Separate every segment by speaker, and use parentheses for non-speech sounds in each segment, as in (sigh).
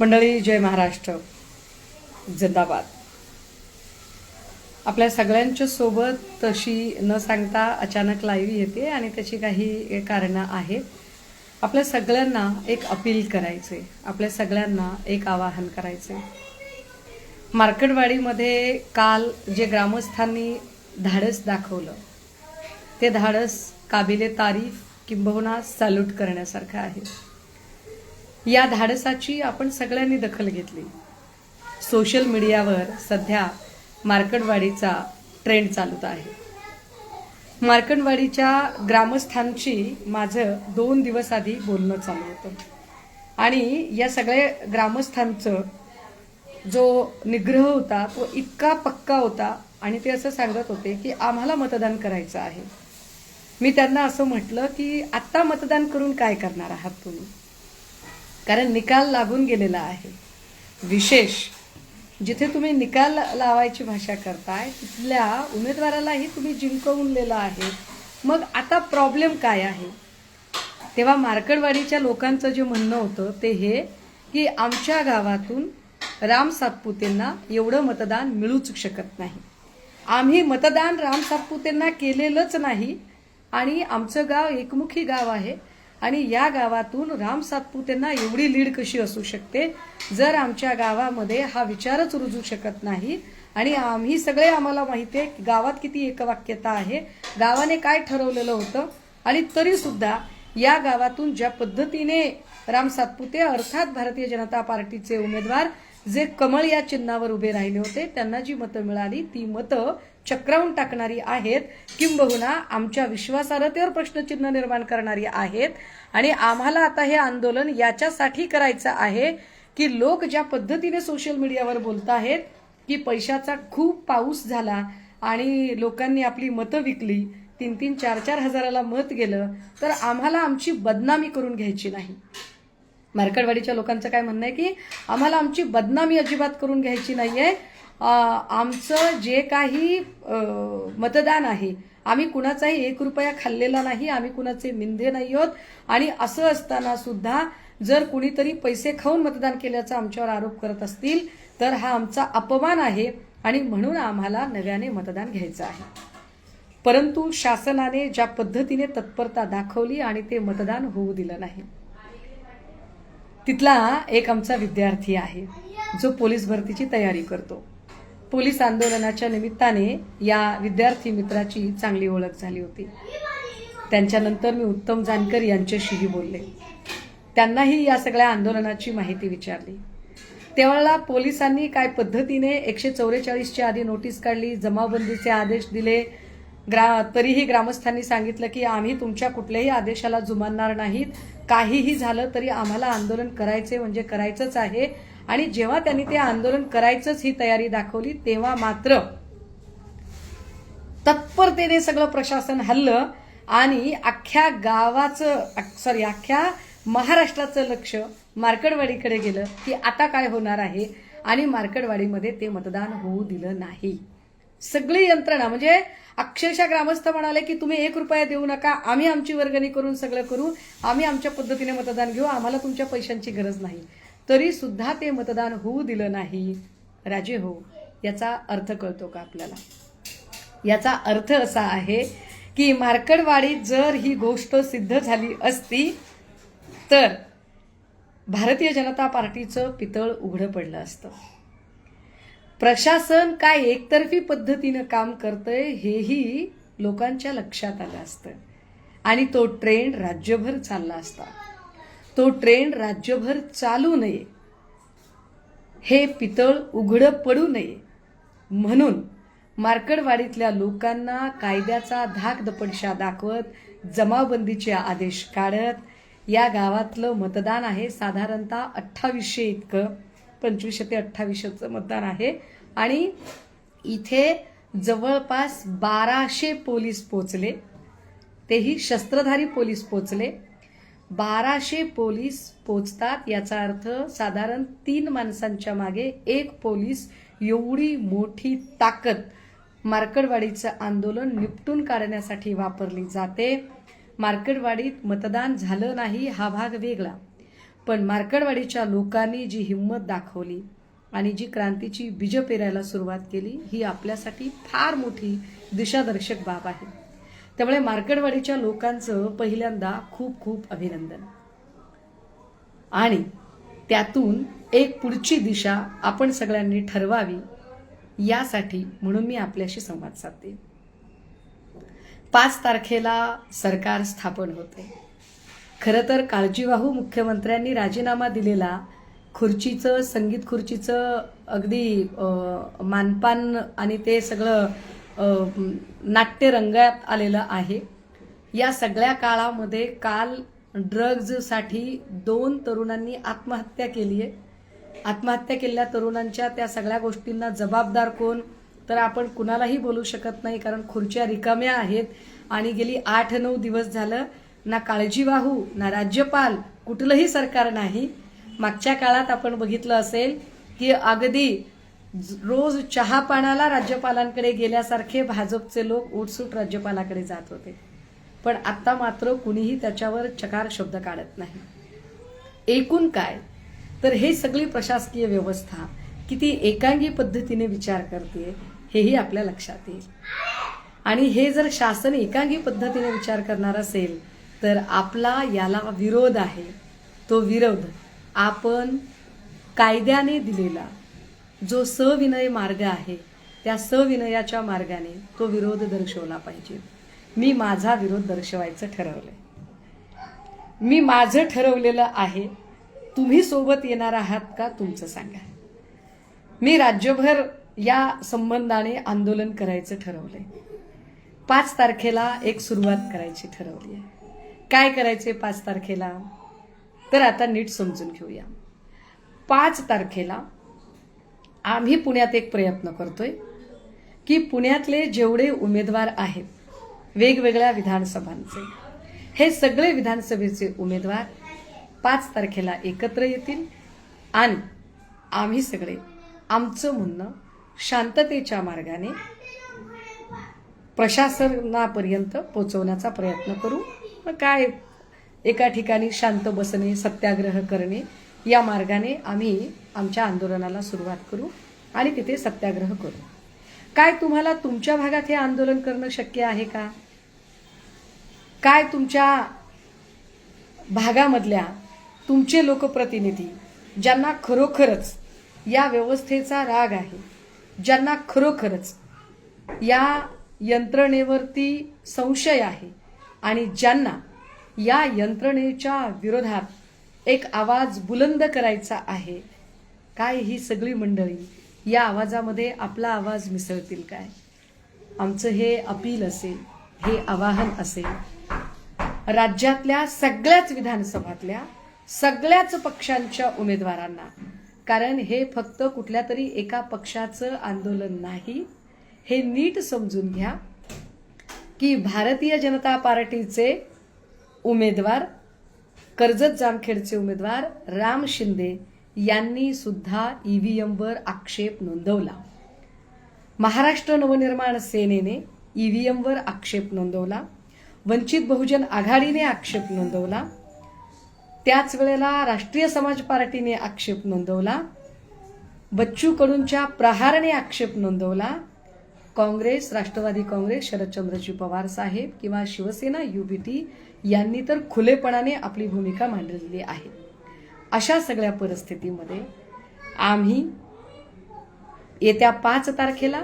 Speaker 1: मंडळी जय महाराष्ट्र. जिंदाबाद. आपल्या सगळ्यांच्या सोबत तशी न सांगता अचानक लाईव्ह येते आणि त्याची काही कारणं आहेत. आपल्या सगळ्यांना एक अपील करायचे आपल्या सगळ्यांना एक आवाहन करायचे मार्केटवाडीमध्ये काल जे ग्रामस्थांनी धाडस दाखवलं ते धाडस काबिले तारीफ किंबहुना सॅल्यूट करण्यासारखं आहे. या धाडसाची आपण सगळ्यांनी दखल घेतली. सोशल मीडियावर सध्या मार्कडवाडीचा ट्रेंड चालत आहे. मार्कंडवाडीच्या ग्रामस्थांशी माझं दोन दिवस आधी बोलणं चालू होतं. आणि या सगळ्या ग्रामस्थांचं जो निग्रह होता तो इतका पक्का होता आणि ते असं सांगत होते की आम्हाला मतदान करायचं आहे. मी त्यांना असं म्हटलं की आत्ता मतदान करून काय करणार आहात तुम्ही? कारण निकाल लागून गेलेला आहे. विशेष जिथे तुम्ही निकाल लावायची भाषा करताय तिथल्या उमेदवारालाही तुम्ही जिंकवलेलं आहे. मग आता प्रॉब्लेम काय आहे? तेव्हा मार्कडवाडीच्या लोकांचं जे म्हणणं होतं ते हे की आमच्या गावातून राम सातपुतेंना एवढं मतदान मिळूच शकत नाही. आम्ही मतदान राम सातपुतेंना केलेलंच नाही आणि आमचं गाव एकमुखी गाव आहे. आणि या गावातून राम सातपुतेंना एवढी लीड कशी असू शकते? जर आमच्या गावामध्ये हा विचारच रुजू शकत नाही. आणि आम्ही सगळे आम्हाला माहिती आहे की गावात किती एकवाक्यता आहे. गावाने काय ठरवलेलं होतं? आणि तरी सुद्धा या गावातून ज्या पद्धतीने राम सातपुते अर्थात भारतीय जनता पार्टीचे उमेदवार जे कमळ या चिन्हावर उभे राहिले होते त्यांना जी मतं मिळाली ती मतं चक्रावून टाकणारी आहेत किंबहुना आमच्या विश्वासार्हतेवर प्रश्नचिन्ह निर्माण करणारी आहेत. आणि आम्हाला आता हे आंदोलन याच्यासाठी करायचं आहे की लोक ज्या पद्धतीने सोशल मीडियावर बोलत आहेत की पैशाचा खूप पाऊस झाला आणि लोकांनी आपली मतं विकली तीन तीन चार चार हजाराला मत गेलं तर आम्हाला आमची बदनामी करून घ्यायची नाही. मार्कडवाडीच्या लोकांचं काय म्हणणं आहे की आम्हाला आमची बदनामी अजिबात करून घ्यायची नाही आहे आमचं जे काही मतदान आहे आम्ही कुणाचाही एक रुपया खाल्लेला नाही आम्ही कुणाचे मिंधे नाही आहोत आणि असं असताना सुद्धा जर कुणीतरी पैसे खाऊन मतदान केल्याचा आमच्यावर आरोप करत असतील तर हा आमचा अपमान आहे आणि म्हणून आम्हाला नव्याने मतदान घ्यायचं आहे. परंतु शासनाने ज्या पद्धतीने तत्परता दाखवली आणि ते मतदान होऊ दिलं नाही तिथला एक आमचा विद्यार्थी आहे जो पोलीस भरतीची तयारी करतो. पोलीस आंदोलनाच्या निमित्ताने या विद्यार्थी मित्राची चांगली ओळख झाली होती. त्यांच्यानंतर मी उत्तम जानकर यांच्याशीही बोलले. त्यांनाही या सगळ्या आंदोलनाची माहिती विचारली. तेव्हा पोलिसांनी काय पद्धतीने एकशे चौवेचाळीसच्या आधी नोटीस काढली जमावबंदीचे आदेश दिले ग्रा तरीही ग्रामस्थांनी सांगितलं की आम्ही तुमच्या कुठल्याही आदेशाला जुमानणार नाहीत. काहीही झालं तरी आम्हाला आंदोलन करायचे म्हणजे करायचंच आहे. आणि जेव्हा त्यांनी ते आंदोलन करायचंच ही तयारी दाखवली तेव्हा मात्र तत्परतेने सगळं प्रशासन हल्लं आणि अख्ख्या गावाचं सॉरी अख्ख्या महाराष्ट्राचं लक्ष मार्कडवाडीकडे गेलं की आता काय होणार आहे आणि मार्कडवाडीमध्ये ते मतदान होऊ दिलं नाही. सगळी यंत्रणा म्हणजे अक्षरशः ग्रामस्थ म्हणाले की तुम्ही एक रुपया देऊ नका आम्ही आमची वर्गणी करून सगळं करू आम्ही आमच्या पद्धतीने मतदान घेऊ आम्हाला तुमच्या पैशांची गरज नाही. तरी सुद्धा ते मतदान होऊ दिलं नाही. राजे हो याचा अर्थ कळतो का आपल्याला? याचा अर्थ असा आहे की मार्कडवाडीत जर ही गोष्ट सिद्ध झाली असती तर भारतीय जनता पार्टीचं पितळ उघडं पडलं असतं. प्रशासन काय एकतर्फी पद्धतीनं काम करतंय हेही लोकांच्या लक्षात आलं असतं. आणि तो ट्रेंड राज्यभर चालला असता. तो ट्रेंड राज्यभर चालू नये. हे पितळ उघडं पडू नये. म्हणून मार्कडवाडीतल्या लोकांना कायद्याचा धाकदपडशा दाखवत जमावबंदीचे आदेश काढत या गावातलं मतदान आहे साधारणतः अठ्ठावीसशे इतकं. पंचवीसशे ते अठ्ठावीसशेचं मतदान आहे. आणि इथे जवळपास बाराशे पोलीस पोचले. तेही शस्त्रधारी पोलीस पोचले. बाराशे पोलीस पोचतात याचा अर्थ साधारण तीन माणसांच्या मागे एक पोलीस एवढी मोठी ताकद मार्कडवाडीचं आंदोलन निपटून काढण्यासाठी वापरली जाते. मार्कडवाडीत मतदान झालं नाही हा भाग वेगळा. पण मार्कडवाडीच्या लोकांनी जी हिंमत दाखवली आणि जी क्रांतीची बीज पेरायला सुरुवात केली ही आपल्यासाठी फार मोठी दिशादर्शक बाब आहे. त्यामुळे मार्कडवाडीच्या लोकांचं पहिल्यांदा खूप खूप अभिनंदन. आणि त्यातून एक पुढची दिशा आपण सगळ्यांनी ठरवावी यासाठी म्हणून मी आपल्याशी संवाद साधते. पाच तारखेला सरकार स्थापन होते. खरं तर काळजीवाहू मुख्यमंत्र्यांनी राजीनामा दिलेला खुर्चीचं संगीत खुर्चीचं अगदी मानपान आणि ते सगळं नाट्य रंगात आलेलं आहे. या सगळ्या काळामध्ये काल ड्रग्जसाठी दोन तरुणांनी आत्महत्या केली आहे. आत्महत्या केलेल्या तरुणांच्या त्या सगळ्या गोष्टींना जबाबदार कोण? तर आपण कुणालाही बोलू शकत नाही कारण खुर्च्या रिकाम्या आहेत. आणि गेली आठ नऊ दिवस झालं ना काळजीवाहू ना राज्यपाल कुठलंही सरकार नाही. मागच्या काळात आपण बघितलं असेल की अगदी रोज चहा पाण्याला राज्यपालांकडे गेल्यासारखे भाजपचे लोक उठसूट राज्यपालाकडे जात होते. पण आता मात्र कुणीही त्याच्यावर चकार शब्द काढत नाही. एकूण काय? तर हे सगळी प्रशासकीय व्यवस्था किती एकांगी पद्धतीने विचार करते हेही आपल्या लक्षात येईल. आणि हे जर शासन एकांगी पद्धतीने विचार करणार असेल तर आपला याला विरोध आहे. तो विरोध आपण कायद्याने दिलेला जो सविनय मार्ग आहे त्या सविनयाच्या मार्गाने तो विरोध दर्शवला पाहिजे. मी माझा विरोध दर्शवायचं ठरवलंय. मी माझं ठरवलेलं आहे तुम्ही सोबत येणार आहात का तुमचं सांगा. मी राज्यभर या संबंधाने आंदोलन करायचं ठरवलंय. पाच तारखेला एक सुरुवात करायची ठरवली आहे. काय करायचे पाच तारखेला? तर आता नीट समजून घेऊया. पाच तारखेला आम्ही पुण्यात एक प्रयत्न करतोय की पुण्यातले जेवढे उमेदवार आहेत वेगवेगळ्या विधानसभांचे हे सगळे विधानसभेचे उमेदवार पाच तारखेला एकत्र येतील आणि आम्ही सगळे आमचं म्हणणं शांततेच्या मार्गाने प्रशासनापर्यंत पोचवण्याचा प्रयत्न करू. मग काय एका ठिकाणी शांत बसणे सत्याग्रह करणे या मार्गाने आम्ही आमच्या आंदोलनाला सुरुवात करू आणि तिथे सत्याग्रह करू. काय तुम्हाला तुमच्या भागात हे आंदोलन करणं शक्य आहे का? काय तुमच्या भागामधल्या तुमचे लोकप्रतिनिधी ज्यांना खरोखरच या व्यवस्थेचा राग आहे ज्यांना खरोखरच या यंत्रणेवरती संशय आहे आणि ज्यांना या यंत्रणेच्या विरोधात एक आवाज बुलंद करायचा आहे. काय ही सगळी मंडळी? या आवाजामध्ये आपला आवाज मिसळतील काय? आमचं हे अपील असेल हे आवाहन असेल राज्यातल्या सगळ्याच विधानसभातल्या सगळ्याच पक्षांच्या उमेदवारांना. कारण हे फक्त कुठल्या तरी एका पक्षाचं आंदोलन नाही. हे नीट समजून घ्या की भारतीय जनता पार्टीचे उमेदवार कर्जत जामखेडचे उमेदवार राम शिंदे यांनी सुद्धा ईव्हीएमवर आक्षेप नोंदवला. महाराष्ट्र नवनिर्माण सेनेने ईव्हीएमवर आक्षेप नोंदवला. वंचित बहुजन आघाडीने आक्षेप नोंदवला. त्याच वेळेला राष्ट्रीय समाज पार्टीने आक्षेप नोंदवला. बच्चू कडूंच्या प्रहारने आक्षेप नोंदवला. काँग्रेस राष्ट्रवादी काँग्रेस शरदचंद्रजी पवार साहेब किंवा शिवसेना युबीटी यांनी तर खुलेपणाने आपली भूमिका मांडलेली आहे. अशा सगळ्या परिस्थितीमध्ये आम्ही येत्या पाच तारखेला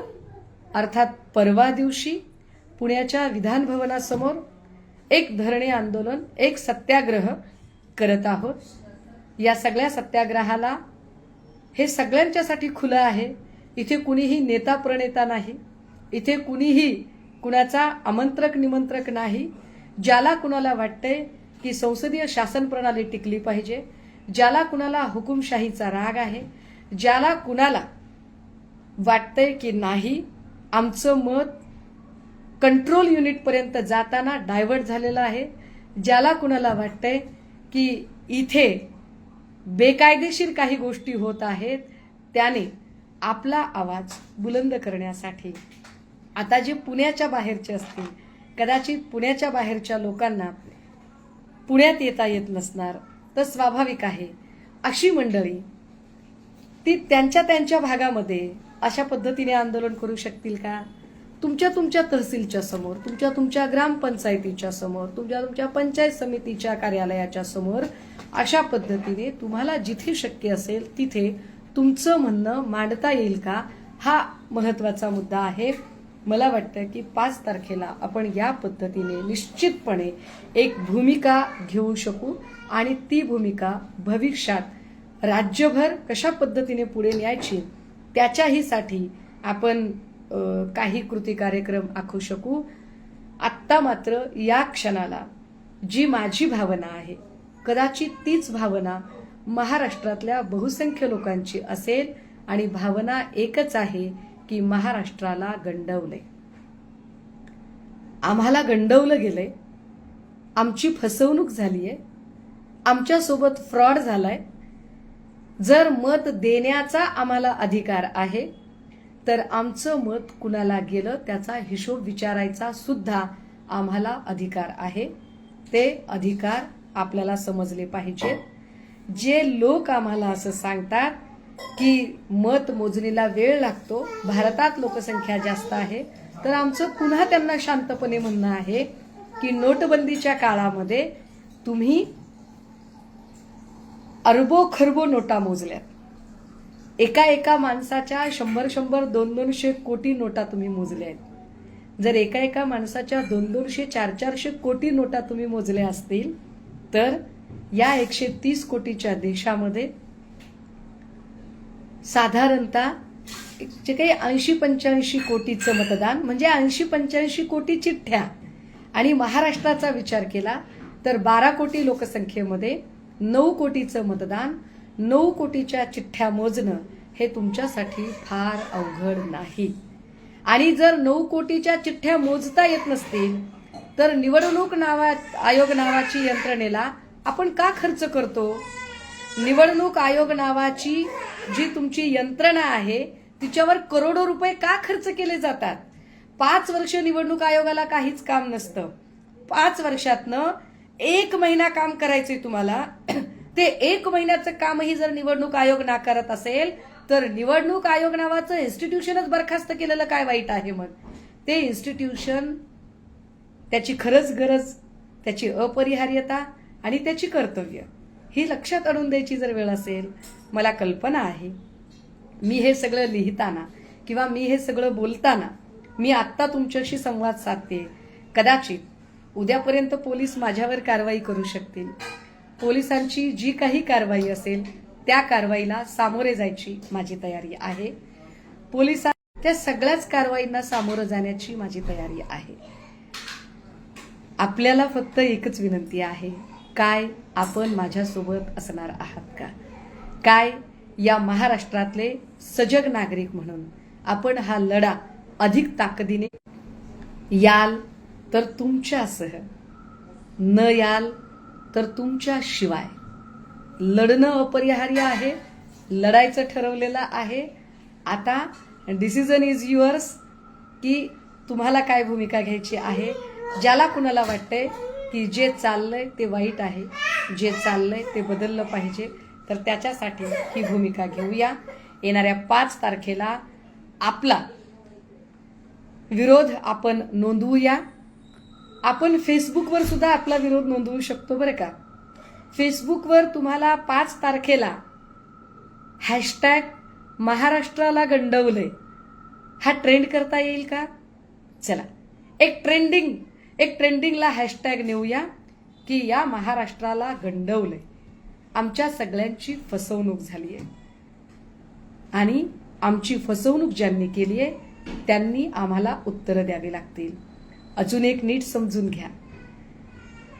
Speaker 1: अर्थात परवा दिवशी पुण्याच्या विधानभवनासमोर एक धरणे आंदोलन एक सत्याग्रह करत आहोत. या सगळ्या सत्याग्रहाला हे सगळ्यांच्यासाठी खुलं आहे. इथे कुणीही नेता प्रणेता नाही. इथे कुणीही कुणाचा आमंत्रक निमंत्रक नाही ज्याला कुणाला वाटतंय की संसदीय शासन प्रणाली टिकली पाहिजे ज्याला कुणाला हुकुमशाहीचा राग आहे ज्याला कुणाला वाटतंय की नाही आमचं मत कंट्रोल युनिटपर्यंत जाताना डायव्हर्ट झालेलं आहे ज्याला कुणाला वाटतंय की इथे बेकायदेशीर काही गोष्टी होत आहेत त्याने आपला आवाज बुलंद करण्यासाठी आता जे पुण्याच्या बाहेरचे असतील कदाचित पुण्याच्या बाहेरच्या लोकांना पुण्यात येता येत नसणार तर स्वाभाविक आहे. अशी मंडळी ती त्यांच्या त्यांच्या भागामध्ये अशा पद्धतीने आंदोलन करू शकतील का? तुमच्या तुमच्या तहसीलच्या समोर तुमच्या तुमच्या ग्रामपंचायतीच्या समोर तुमच्या तुमच्या पंचायत समितीच्या कार्यालयाच्या समोर अशा पद्धतीने तुम्हाला जिथे शक्य असेल तिथे तुमचं म्हणणं मांडता येईल का? हा महत्त्वाचा मुद्दा आहे. मला वाटतं की पाच तारखेला आपण या पद्धतीने निश्चितपणे एक भूमिका घेऊ शकू आणि ती भूमिका भविष्यात राज्यभर कशा पद्धतीने पुढे न्यायची त्याच्याहीसाठी आपण काही कृती कार्यक्रम आखू शकू. आत्ता मात्र या क्षणाला जी माझी भावना आहे कदाचित तीच भावना महाराष्ट्रातल्या बहुसंख्य लोकांची असेल आणि भावना एकच आहे की महाराष्ट्राला गंडवले आम्हाला गंडवलं गेलंय. आमची फसवणूक झालीय. आमच्यासोबत फ्रॉड झालाय. जर मत देण्याचा आम्हाला अधिकार आहे तर आमचं मत कुणाला गेलं त्याचा हिशोब विचारायचा सुद्धा आम्हाला अधिकार आहे. ते अधिकार आपल्याला समजले पाहिजेत. जे लोक आम्हाला असं सांगतात की मत मोजणीला वेळ लागतो. भारतात लोकसंख्या जास्त आहे. तर आमचं पुन्हा त्यांना शांतपणे म्हणणं आहे की नोटबंदीच्या काळामध्ये तुम्ही अरबो खरबो नोटा मोजल्यात एका एका माणसाच्या शंभर शंभर दोन दोनशे कोटी नोटा तुम्ही मोजल्या आहेत. जर एका एका माणसाच्या दोन दोनशे चार चारशे कोटी नोटा तुम्ही मोजल्या असतील तर या एकशे तीस कोटीच्या देशामध्ये साधारणतः जे काही ऐंशी पंच्याऐंशी कोटीचं मतदान म्हणजे ऐंशी पंच्याऐंशी कोटी चिठ्ठ्या आणि महाराष्ट्राचा विचार केला तर बारा कोटी लोकसंख्येमध्ये नऊ कोटीचं मतदान नऊ कोटीच्या चिठ्ठ्या मोजणं हे तुमच्यासाठी फार अवघड नाही. आणि जर नऊ कोटीच्या चिठ्ठ्या मोजता येत नसतील तर निवडणूक नावा आयोग नावाची यंत्रणेला आपण का खर्च करतो? निवडणूक आयोग नावाची जी तुमची यंत्रणा आहे तिच्यावर करोडो रुपये का खर्च केले जातात? पाच वर्ष निवडणूक आयोगाला काहीच काम नसतं. पाच वर्षातनं एक महिना काम करायचंय तुम्हाला. (clears throat) ते एक महिन्याचं कामही जर निवडणूक आयोग नाकारत असेल तर निवडणूक आयोग नावाचं इन्स्टिट्यूशनच बरखास्त केलेलं काय वाईट आहे मग? ते इन्स्टिट्यूशन त्याची खरंच गरज त्याची अपरिहार्यता आणि त्याची कर्तव्य. ही लक्षात आणून द्यायची जर वेळ असेल मला कल्पना आहे. मी हे सगळं लिहिताना किंवा मी हे सगळं बोलताना मी आत्ता तुमच्याशी संवाद साधते. कदाचित उद्यापर्यंत पोलीस माझ्यावर कारवाई करू शकतील. पोलिसांची जी काही कारवाई असेल त्या कारवाईला सामोरे जायची माझी तयारी आहे. पोलिसां त्या सगळ्याच कारवाईंना सामोरं जाण्याची माझी तयारी आहे. आपल्याला फक्त एकच विनंती आहे. काय आपण माझ्यासोबत असणार आहात का? काय या महाराष्ट्रातले सजग नागरिक म्हणून आपण हा लढा अधिक ताकदीने याल तर तुमच्यासह न याल तर तुमच्या शिवाय लढणं अपरिहार्य आहे लढायचं ठरवलेलं आहे. आता डिसिजन इज युअर्स की तुम्हाला काय भूमिका घ्यायची आहे ज्याला कुणाला वाटतंय की जे चाललंय ते वाईट आहे जे चाललंय ते बदललं पाहिजे. तर त्याच्यासाठी ही भूमिका घेऊया. येणाऱ्या पाच तारखेला आपला विरोध आपण नोंदवूया. आपण फेसबुकवर सुद्धा आपला विरोध नोंदवू शकतो बरं का? फेसबुकवर तुम्हाला पाच तारखेला हॅशटॅग महाराष्ट्राला गंडवलंय. हा ट्रेंड करता येईल का? चला. एक ट्रेंडिंग एक ट्रेंडिंगला हॅशटॅग नेऊया की या महाराष्ट्राला गंडवलंय. आमच्या सगळ्यांची फसवणूक झाली आहे. आणि आमची फसवणूक ज्यांनी केली आहे त्यांनी आम्हाला उत्तरं द्यावी लागतील. अजून एक नीट समजून घ्या.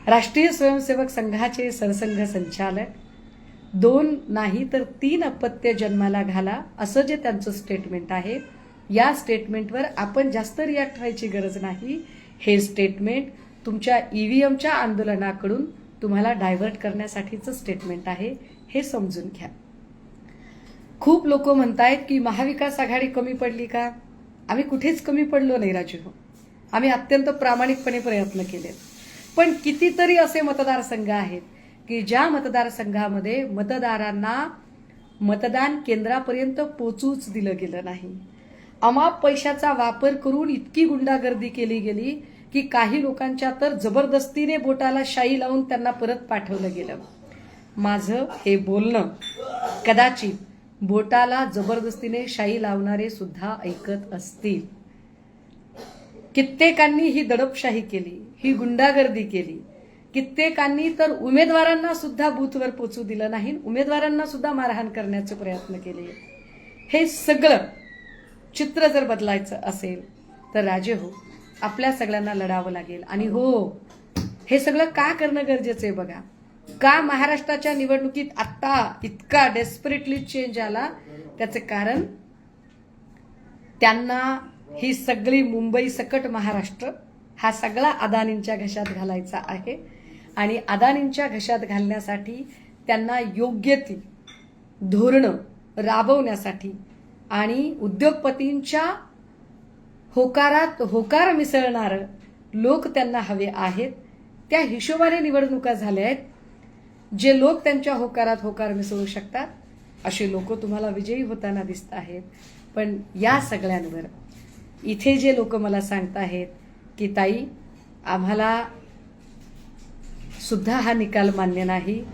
Speaker 1: राष्ट्रीय स्वयंसेवक संघाचे सरसंघ संचालक दोन नाही तर तीन अपत्य जन्माला घाला असं जे त्यांचं स्टेटमेंट आहे या स्टेटमेंटवर आपण जास्त रिॲक्ट व्हायची गरज नाही. हे स्टेटमेंट तुमच्या ईव्हीएमच्या आंदोलनाकडून तुम्हाला डायव्हर्ट करण्यासाठीचं स्टेटमेंट आहे हे समजून घ्या. खूप लोक म्हणतायत की महाविकास आघाडी कमी पडली का? आम्ही कुठेच कमी पडलो नाही राजू. आम्ही अत्यंत प्रामाणिकपणे प्रयत्न केलेत. पण कितीतरी असे मतदारसंघ आहेत की ज्या मतदारसंघामध्ये मतदारांना मतदान केंद्रापर्यंत पोचूच दिलं गेलं नाही. अमाप पैशाचा वापर करून इतकी गुंडागर्दी केली गेली की काही लोकांच्या तर जबरदस्तीने बोटाला शाई लावून त्यांना परत पाठवलं गेलं. माझं हे बोलणं कदाचित बोटाला जबरदस्तीने शाई लावणारे सुद्धा ऐकत असतील. कित्येकांनी ही दडपशाही केली ही गुंडागर्दी केली. कित्येकांनी तर उमेदवारांना सुद्धा बूथवर पोचू दिलं नाही उमेदवारांना सुद्धा मारहाण करण्याचे प्रयत्न केले. हे सगळं चित्र जर बदलायचं असेल तर राजे हो आपल्या सगळ्यांना लढावं लागेल. आणि हो हे सगळं का करणं गरजेचं आहे बघा? का महाराष्ट्राच्या निवडणुकीत आत्ता इतका डेस्परेटली चेंज आला? त्याचं कारण त्यांना ही सगळी मुंबई सकट महाराष्ट्र हा सगळा अदानींच्या घशात घालायचा आहे. आणि अदानींच्या घशात घालण्यासाठी त्यांना योग्य ती धोरणं राबवण्यासाठी आणि उद्योगपतींच्या होकारात होकार मिसळणारं लोक त्यांना हवे आहेत. त्या हिशोबाने निवडणुका झाल्या आहेत. जे लोक त्यांच्या होकारात होकार मिसळू शकतात असे लोक तुम्हाला विजयी होताना दिसत आहेत. पण या सगळ्यांवर इथे जे लोक मला सांगत आहेत की ताई आम्हाला सुद्धा हा निकाल मान्य नाही.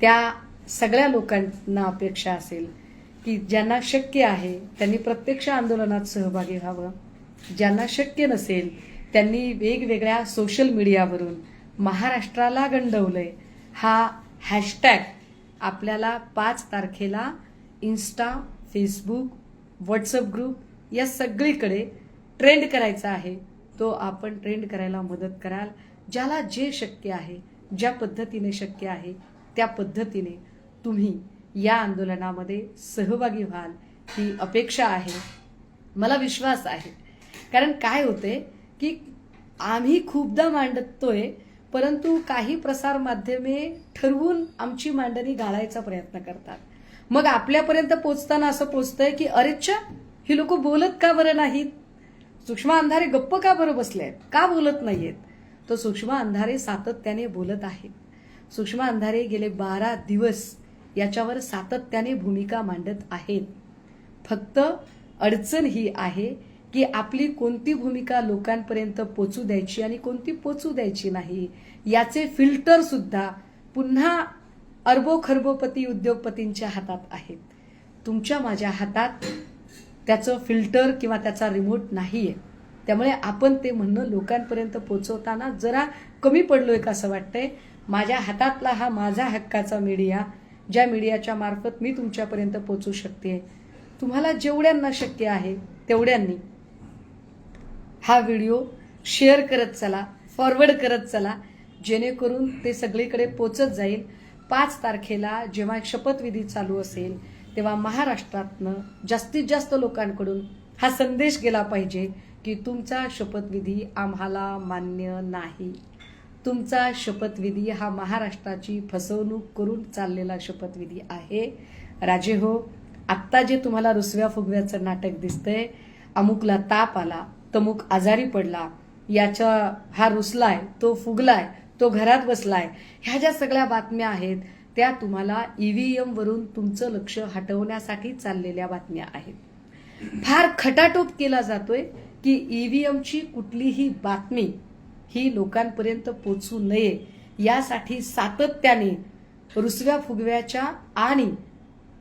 Speaker 1: त्या सगळ्या लोकांना अपेक्षा असेल की ज्यांना शक्य आहे त्यांनी प्रत्यक्ष आंदोलनात सहभागी व्हावं. ज्यांना शक्य नसेल त्यांनी वेगवेगळ्या सोशल मीडियावरून महाराष्ट्राला गंडवलंय. हा हॅशटॅग आपल्याला पाच तारखेला इन्स्टा फेसबुक व्हॉट्सअप ग्रुप या सगळीकडे ट्रेंड करायचा आहे. तो आपण ट्रेंड करायला मदत कराल. ज्याला जे शक्य आहे ज्या पद्धतीने शक्य आहे त्या पद्धतीने तुम्ही या आंदोलनामध्ये सहभागी व्हाल ही अपेक्षा आहे. मला विश्वास आहे. कारण काय होते की आम्ही खूपदा मांडतोय परंतु काही प्रसारमाध्यमे ठरवून आमची मांडणी गाळायचा प्रयत्न करतात. मग आपल्यापर्यंत पोचताना असं पोचतंय की अरेच्छा ही लोक बोलत का बरं नाहीत? सूक्ष्म अंधारे गप्प का बरं बसले आहेत का बोलत नाहीयेत? तो सूक्ष्म अंधारे सातत्याने बोलत आहेत. सूक्ष्म अंधारे गेले बारा दिवस याच्यावर सातत्याने भूमिका मांडत आहेत. फक्त अडचण ही आहे की आपली कोणती भूमिका लोकांपर्यंत पोचू द्यायची आणि कोणती पोचू द्यायची नाही याचे फिल्टर सुद्धा पुन्हा अरबो खरबोपती उद्योगपतींच्या हातात आहेत. तुमच्या माझ्या हातात त्याचं फिल्टर किंवा त्याचा रिमोट नाही आहे त्यामुळे आपण ते म्हणणं लोकांपर्यंत पोचवताना जरा कमी पडलोय का असं वाटतंय. माझ्या हातातला हा माझा हक्काचा मीडिया ज्या मीडियाच्या मार्फत मी तुमच्यापर्यंत पोचू शकते. तुम्हाला जेवढ्यांना शक्य आहे तेवढ्यांनी हा व्हिडिओ शेअर करत चला फॉरवर्ड करत चला जेणेकरून ते सगळीकडे पोचत जाईल. पाच तारखेला जेव्हा शपथविधी चालू असेल तेव्हा महाराष्ट्रातनं जास्तीत जास्त लोकांकडून हा संदेश गेला पाहिजे की तुमचा शपथविधी आम्हाला मान्य नाही. तुमचा शपथविधी हा महाराष्ट्राची फसवणूक करून चाललेला शपथविधी आहे. राजे हो आत्ता जे तुम्हाला रुसव्या फुगव्याचं नाटक दिसतंय अमुकला ताप आला तमुक आजारी पडला याच्या हा रुसलाय तो फुगलाय तो घरात बसलाय ह्या ज्या सगळ्या बातम्या आहेत त्या तुम्हाला ईव्हीएम वरून तुमचं लक्ष हटवण्यासाठी चाललेल्या बातम्या आहेत. फार खटाटोप केला जातोय की ईव्हीएमची कुठलीही बातमी ही लोकांपर्यंत पोचू नये. यासाठी सातत्याने रुसव्या फुगव्याच्या आणि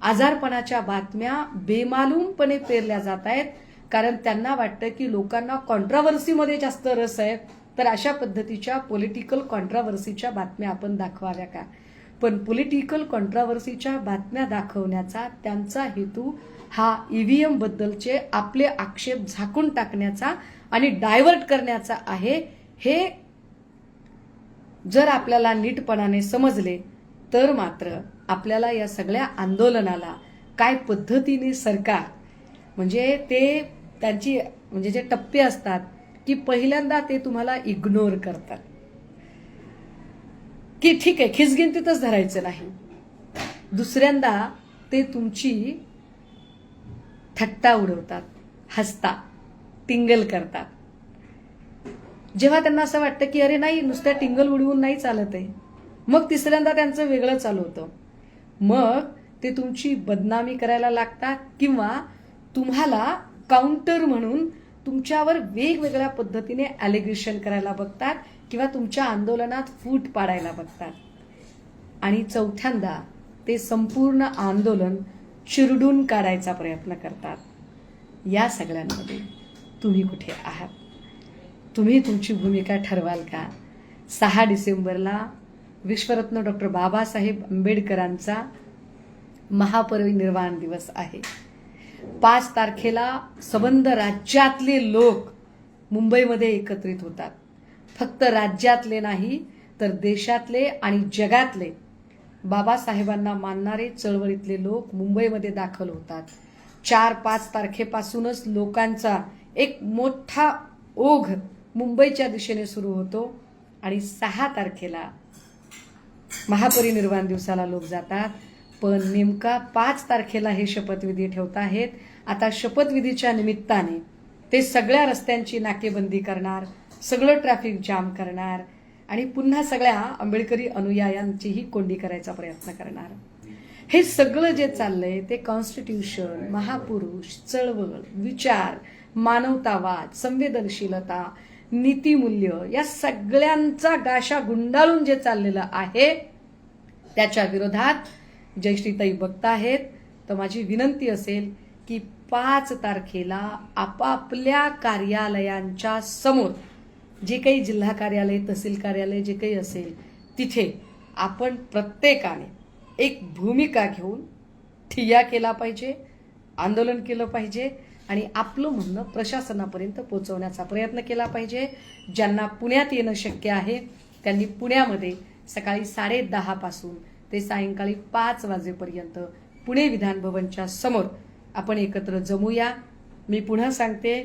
Speaker 1: आजारपणाच्या बातम्या बेमालूमपणे पेरल्या जात आहेत. कारण त्यांना वाटतं की लोकांना कॉन्ट्राव्हर्सीमध्ये जास्त रस आहे. तर अशा पद्धतीच्या पॉलिटिकल कॉन्ट्राव्हर्सीच्या बातम्या आपण दाखवाव्या का? पण पॉलिटिकल कॉन्ट्राव्हर्सीच्या बातम्या दाखवण्याचा त्यांचा हेतू हा ईव्हीएम बद्दलचे आपले आक्षेप झाकून टाकण्याचा आणि डायव्हर्ट करण्याचा आहे. हे जर आपल्याला नीटपणाने समजले तर मात्र आपल्याला या सगळ्या आंदोलनाला काय पद्धतीने सरकार म्हणजे ते त्यांची म्हणजे जे टप्पे असतात की पहिल्यांदा ते तुम्हाला इग्नोर करतात. की ठीक आहे खिसगिंतीतच धरायचं नाही. दुसऱ्यांदा ते तुमची थट्टा उडवतात हसतात टिंगल करतात. जेव्हा त्यांना असं वाटतं की अरे नाही नुसत्या टिंगल उडवून नाही चालत आहे. मग तिसऱ्यांदा त्यांचं वेगळं चालू होतं. मग ते तुमची बदनामी करायला लागतात किंवा तुम्हाला काउंटर म्हणून तुमच्यावर वेगवेगळ्या पद्धतीने ॲलिगेशन करायला बघतात किंवा तुमच्या आंदोलनात फूट पाडायला बघतात. आणि चौथ्यांदा ते संपूर्ण आंदोलन चिरडून काढायचा प्रयत्न करतात. या सगळ्यांमध्ये तुम्ही कुठे आहात? तुम्ही तुमची भूमिका ठरवाल का? सहा डिसेंबरला विश्वरत्न डॉक्टर बाबासाहेब आंबेडकरांचा महापरिनिर्वाण दिवस आहे. पाच तारखेला सबंध राज्यातले लोक मुंबईमध्ये एकत्रित होतात. फक्त राज्यातले नाही तर देशातले आणि जगातले बाबासाहेबांना मानणारे चळवळीतले लोक मुंबईमध्ये दाखल होतात. चार पाच तारखेपासूनच लोकांचा एक मोठा ओघ मुंबईच्या दिशेने सुरू होतो आणि सहा तारखेला महापरिनिर्वाण दिवसाला लोक जातात. पण नेमका पाच तारखेला हे शपथविधी ठेवत आहेत. आता शपथविधीच्या निमित्ताने ते सगळ्या रस्त्यांची नाकेबंदी करणार सगळं ट्रॅफिक जाम करणार आणि पुन्हा सगळ्या आंबेडकरी अनुयायांचीही कोंडी करायचा प्रयत्न करणार. हे सगळं जे चाललंय ते कॉन्स्टिट्यूशन महापुरुष चळवळ विचार मानवतावाद संवेदनशीलता नीतिमूल्य या सगळ्यांचा गाशा गुंडाळून जे चाललेलं आहे त्याच्या विरोधात जयश्रीताई बघताहेत. तर माझी विनंती असेल की पाच तारखेला आपापल्या कार्यालयांच्या समोर जे काही जिल्हा कार्यालय तहसील कार्यालय जे काही असेल तिथे आपण प्रत्येकाने एक भूमिका घेऊन ठिय्या केला पाहिजे आंदोलन केलं पाहिजे. आणि आपलं म्हणणं प्रशासनापर्यंत पोहोचवण्याचा प्रयत्न केला पाहिजे. ज्यांना पुण्यात येणं शक्य आहे त्यांनी पुण्यामध्ये सकाळी साडे दहापासून ते सायंकाळी पाच वाजेपर्यंत पुणे विधानभवनच्या समोर आपण एकत्र जमूया. मी पुन्हा सांगते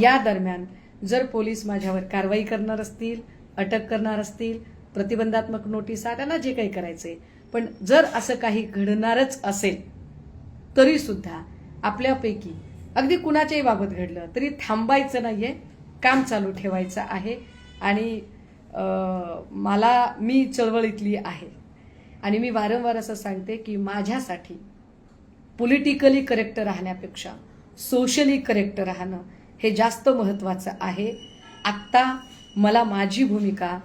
Speaker 1: या दरम्यान जर पोलीस माझ्यावर कारवाई करणार असतील अटक करणार असतील प्रतिबंधात्मक नोटिसा त्यांना जे काही करायचे पण जर असं काही घडणारच असेल तरी सुद्धा आपल्यापैकी अगदी कुणाच्याही बाबत घडलं तरी थांबायचं नाही आहे काम चालू ठेवायचं आहे. आणि मला मी चळवळीतली आहे. आणि मी वारंवार असं सांगते की माझ्यासाठी पॉलिटिकली करेक्ट राहण्यापेक्षा सोशली करेक्ट राहणं हे जास्त महत्त्वाचं आहे. आत्ता मला माझी भूमिका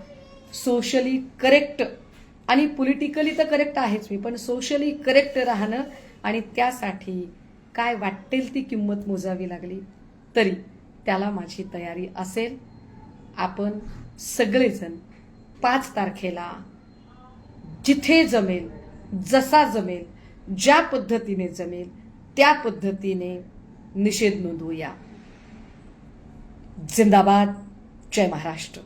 Speaker 1: सोशली करेक्ट आणि पॉलिटिकली तर करेक्ट आहेच मी पण सोशली करेक्ट राहणं आणि त्यासाठी काय वाटेल ती किंमत मोजावी लागली तरी त्याला माझी तयारी असेल. आपण सगळेजण पाच तारखेला जिथे जमेल जसा जमेल ज्या पद्धतीने जमेल त्या पद्धतीने निषेध नोंदवूया. जिंदाबाद. जय महाराष्ट्र.